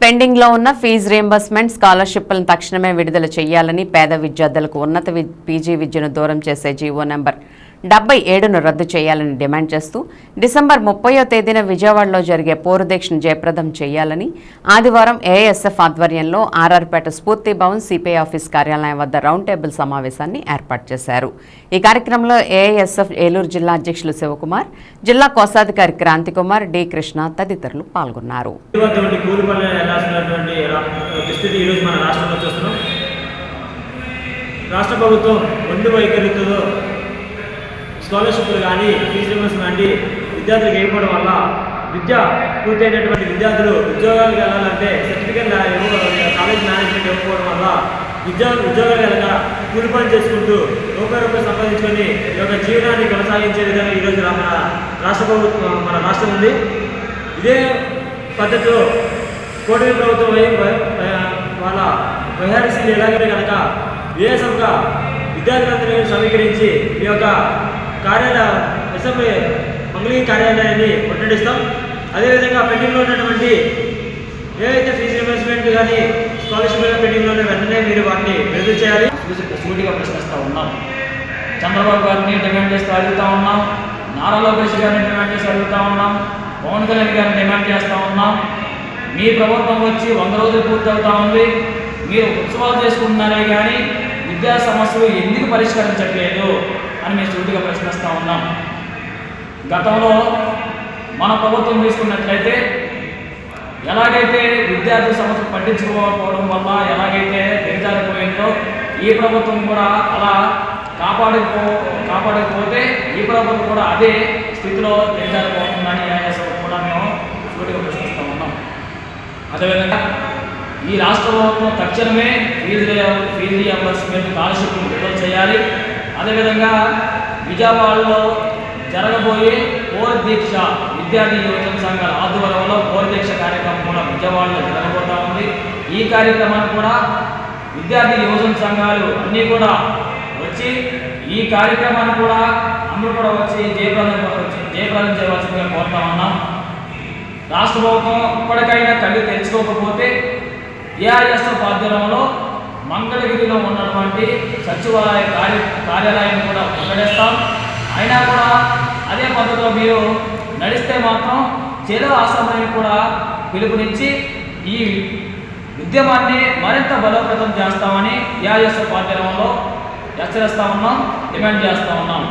పెండింగ్లో ఉన్న fee reimbursement స్కాలర్షిప్లను తక్షణమే విడుదల చేయాలని పేద విద్యార్థులకు ఉన్నత పీజీ విద్యను దూరం చేసే జీవో నెంబర్ డెబ్బై ఏడును రద్దు చేయాలని డిమాండ్ చేస్తూ డిసెంబర్ ముప్పయో తేదీన విజయవాడలో జరిగే పోరుదీక్షను జయప్రదం చేయాలని ఆదివారం ఏఎస్ఎఫ్ ఆధ్వర్యంలో ఆర్ఆర్పేట స్ఫూర్తి భవన్ సిపిఐ ఆఫీస్ కార్యాలయం వద్ద రౌండ్ టేబుల్ సమావేశాన్ని ఏర్పాటు చేశారు. ఈ కార్యక్రమంలో ఏఎస్ఎఫ్ ఏలూరు జిల్లా అధ్యక్షులు శివకుమార్ జిల్లా కోశాధికారి క్రాంతికుమార్ డి కృష్ణ తదితరులు పాల్గొన్నారు. రాష్ట్ర ప్రభుత్వం రెండు వైఖరితో స్కాలర్షిప్లు కానీ ఫీజు రిమర్స్ కానీ విద్యార్థులకు వేయకపోవడం వల్ల విద్య పూర్తయినటువంటి విద్యార్థులు ఉద్యోగాలకు వెళ్ళాలంటే సర్టిఫికేట్ కాలేజ్ మేనేజ్మెంట్ ఇవ్వకపోవడం వల్ల విద్యా ఉద్యోగాలు వెళ్ళక కూలి పని చేసుకుంటూ రూపాయి రూపాయి సంపాదించుకొని ఈ యొక్క జీవనాన్ని కొనసాగించే విధంగా ఈరోజు మన రాష్ట్ర ప్రభుత్వం మన రాష్ట్రం ఉంది. ఇదే పద్ధతిలో కోటి ప్రభుత్వం వాళ్ళ వైహారసీలు ఎలాగైతే కనుక విదేశంగా విద్యార్థులందరినీ సమీకరించి ఈ యొక్క కార్యాలయ అసెంబ్లీ మంగళగిరి కార్యాలయాన్ని ముట్టడిస్తాం అదేవిధంగా పెండింగ్లో ఉన్నటువంటి ఏవైతే ఫీజు రిమర్స్మెంట్ కానీ స్కాలర్షిప్ పెండింగ్లో ఉన్న వెంటనే మీరు వాటిని విడుదల చేయాలి. సూటిగా ప్రశ్నిస్తూ ఉన్నాం. చంద్రబాబు గారిని డిమాండ్ చేస్తూ అడుగుతూ ఉన్నాం. నారా లోకేష్ గారిని డిమాండ్ చేసి అడుగుతూ ఉన్నాం. పవన్ కళ్యాణ్ గారిని డిమాండ్ చేస్తూ ఉన్నాం. మీ ప్రభుత్వం వచ్చి వంద రోజులు పూర్తవుతా ఉంది. మీరు ఉత్సవాలు చేసుకుంటున్నారే కానీ విద్యా సమస్యలు ఎందుకు పరిష్కరించట్లేదు? అని మేము సూటిగా ప్రశ్నిస్తూ ఉన్నాం. గతంలో మన ప్రభుత్వం తీసుకున్నట్లయితే ఎలాగైతే విద్యార్థుల సమస్యలు పట్టించుకోకపోవడం వల్ల ఎలాగైతే దిగజారిపోయిందో ఈ ప్రభుత్వం కూడా అలా కాపాడకపో కాపాడకపోతే ఈ ప్రభుత్వం కూడా అదే స్థితిలో దిగజారిపోతుందని ఏఎస్ఎఫ్ కూడా మేము సూటిగా ప్రశ్నిస్తూ ఉన్నాం. అదేవిధంగా ఈ రాష్ట్ర ప్రభుత్వం తక్షణమే ఫీజు రి- ఫీజు రియంబర్స్మెంట్ స్కాలర్షిప్ విడుదల చేయాలి. అదేవిధంగా విజయవాడలో జరగబోయే కోర్ దీక్ష విద్యార్థి యువజన సంఘాల ఆధ్వర్యంలో కోర్ దీక్ష కార్యక్రమం కూడా విజయవాడలో జరగబోతా ఉంది. ఈ కార్యక్రమాన్ని కూడా విద్యార్థి యువజన సంఘాలు అన్నీ కూడా వచ్చి ఈ కార్యక్రమాన్ని కూడా అందరూ కూడా వచ్చి జయప్రదం జయప్రదం చేయవలసిందిగా కోరుతా ఉన్నాం. రాష్ట్ర ప్రభుత్వం ఇప్పటికైనా కళ్ళు తెరుచుకోకపోతే ఏఐఎస్ ఆధ్వర్యంలో మంగళగిరిలో ఉన్నటువంటి సచివాలయ కార్య కార్యాలయం కూడా ప్రకటిస్తాం అయినా కూడా అదే పద్ధతిలో మీరు నడిస్తే మాత్రం చెరువు ఆశ్రమాన్ని కూడా పిలుపునిచ్చి ఈ ఉద్యమాన్ని మరింత బలోపేతం చేస్తామని ఏఎస్ పార్టీ రంగంలో హెచ్చరిస్తా ఉన్నాం డిమాండ్ చేస్తా ఉన్నాం.